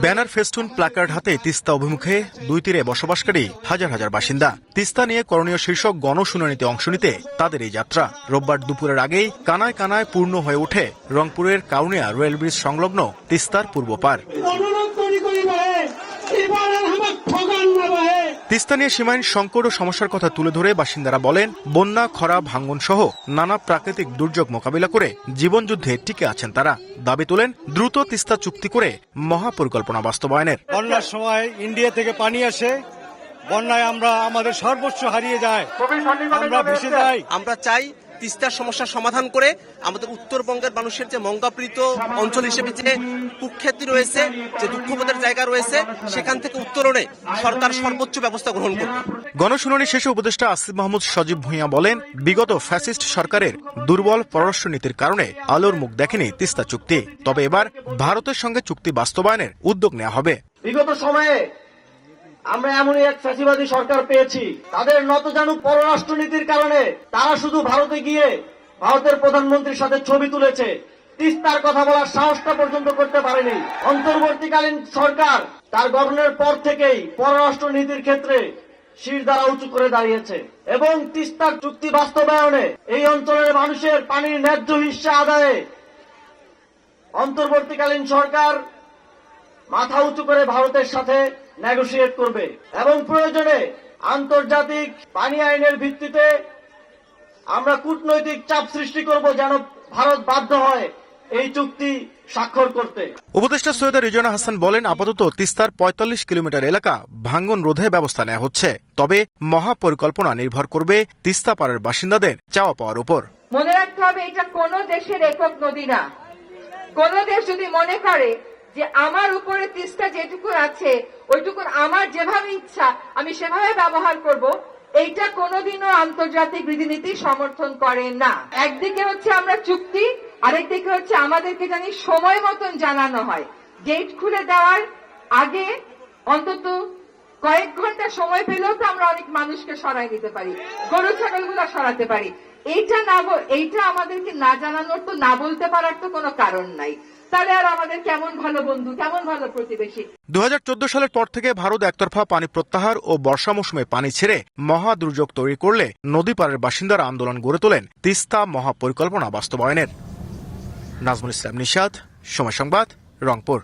Banner festoon placard হাতে তিস্তা অভিমুখে দুই তীরে বসবাসকারী হাজার হাজার বাসিন্দা। তিস্তা নিয়ে করণীয় শীর্ষক গণশুনানিতে অংশ নিতে তাদের এই যাত্রা। রোববার দুপুরের আগেই কানায় কানায় পূর্ণ হয়ে ওঠে রংপুরের কাউনিয়া রেল ব্রিজ সংলগ্ন তিস্তার পূর্ব পার অনুরোধ করি করি ভাই এবার আর আমার ঠগান না ভাই তিস্তা নিয়ে সীমাহীন সংকট ও সমস্যার কথা তুলে ধরে বাসিন্দারা বলেন বন্যা খরা ভাঙ্গন সহ নানা প্রাকৃতিক দুর্যোগ মোকাবিলা করে জীবনযুদ্ধে টিকে আছেন তারা। দাবি তোলেন দ্রুত তিস্তা চুক্তি করে মহাপরিকল্পনা বাস্তবায়নের। বন্যার সময় ইন্ডিয়া থেকে পানি আসে বন্যায় আমরা আমাদের সর্বোচ্চ হারিয়ে যায়। আমরা ভেসে যাই। আমরা চাই তিস্তার সমস্যার সমাধান করে আমাদের উত্তরবঙ্গের মানুষের যে মঙ্গাপ্রীত অঞ্চল হিসেবে যে কুখ্যাতি রয়েছে যে দুঃখবোধের জায়গা রয়েছে সেখান থেকে উত্তরণে সরকার সর্বোচ্চ ব্যবস্থা গ্রহণ করবে। গণশুনানি শেষে উপদেষ্টা আসিফ মাহমুদ সজীব ভূঁইয়া বলেন বিগত ফ্যাসিস্ট সরকারের দুর্বল পররাষ্ট্র নীতির কারণে আলোর মুখ দেখেনি তিস্তা চুক্তি। তবে এবার ভারতের সঙ্গে চুক্তি বাস্তবায়নের উদ্যোগ নেওয়া হবে। বিগত সময়ে আমরা এমনই এক ফ্যাসিবাদী সরকার পেয়েছি। তাদের নতজানু পররাষ্ট্রনীতির কারণে তারা শুধু ভারতে গিয়ে ভারতের প্রধানমন্ত্রীর সাথে ছবি তুলেছে। তিস্তার কথা বলার সাহসটা পর্যন্ত করতে পারেনি। অন্তর্বর্তীকালীন সরকার তার গঠনের পর থেকেই পররাষ্ট্র নীতির ক্ষেত্রে শির দ্বারা উঁচু করে দাঁড়িয়েছে। এবং তিস্তার চুক্তি বাস্তবায়নে এই অঞ্চলের মানুষের পানির ন্যায্য হিস্সা আদায়ে অন্তর্বর্তীকালীন সরকার মাথা উঁচু করে ভারতের সাথে নেগোসিয়েট করবে এবং প্রয়োজনে আন্তর্জাতিক পানি আইনের ভিত্তিতে আমরা কূটনৈতিক চাপ সৃষ্টি করব যেন ভারত বাধ্য হয় এই চুক্তি স্বাক্ষর করতে। উপদেষ্টা সৈয়দা রিজওয়ানা হাসান বলেন আপাতত তিস্তার ৪৫ কিলোমিটার এলাকা ভাঙ্গন রোধে ব্যবস্থা নেওয়া হচ্ছে। তবে মহাপরিকল্পনা নির্ভর করবে তিস্তা পাড়ের বাসিন্দাদের চাওয়া পাওয়ার উপর। মনে রাখতে হবে এটা কোন দেশের একক নদী না। কোন দেশ যদি মনে করে যে আমার উপরে তিস্তা যেটুকু আছে ওইটুকু আমার যেভাবে ইচ্ছা, আমি সেভাবে ব্যবহার করব। এইটা কোনোদিনও আন্তর্জাতিক রীতিনীতি সমর্থন করে না। একদিকে হচ্ছে আমরা চুক্তি, আরেকদিকে হচ্ছে আমাদেরকে জানি সময় মতন জানানো হয়। গেট খুলে দেওয়ার আগে অন্তত কয়েক ঘণ্টা সময় পেলেও তো আমরা অনেক মানুষকে সরাই দিতে পারি, গরু, ছাগলগুলো সরাতে পারি। এইটা না এইটা আমাদেরকে না জানানোর তো না বলতে পারার তো কোনো কারণ নাই। তাহলে আর আমাদের কেমন ভালো বন্ধু, কেমন ভালো প্রতিবেশী? দু হাজার চোদ্দ সালের পর থেকে ভারত একতরফা পানি প্রত্যাহার ও বর্ষা মৌসুমে পানি ছেড়ে মহা দুর্যোগ তৈরি করলে নদী পাড়ের বাসিন্দারা আন্দোলন গড়ে তোলেন তিস্তা মহাপরিকল্পনা বাস্তবায়নের। নাজমুল ইসলাম নিশাদ সময় সংবাদ, রংপুর।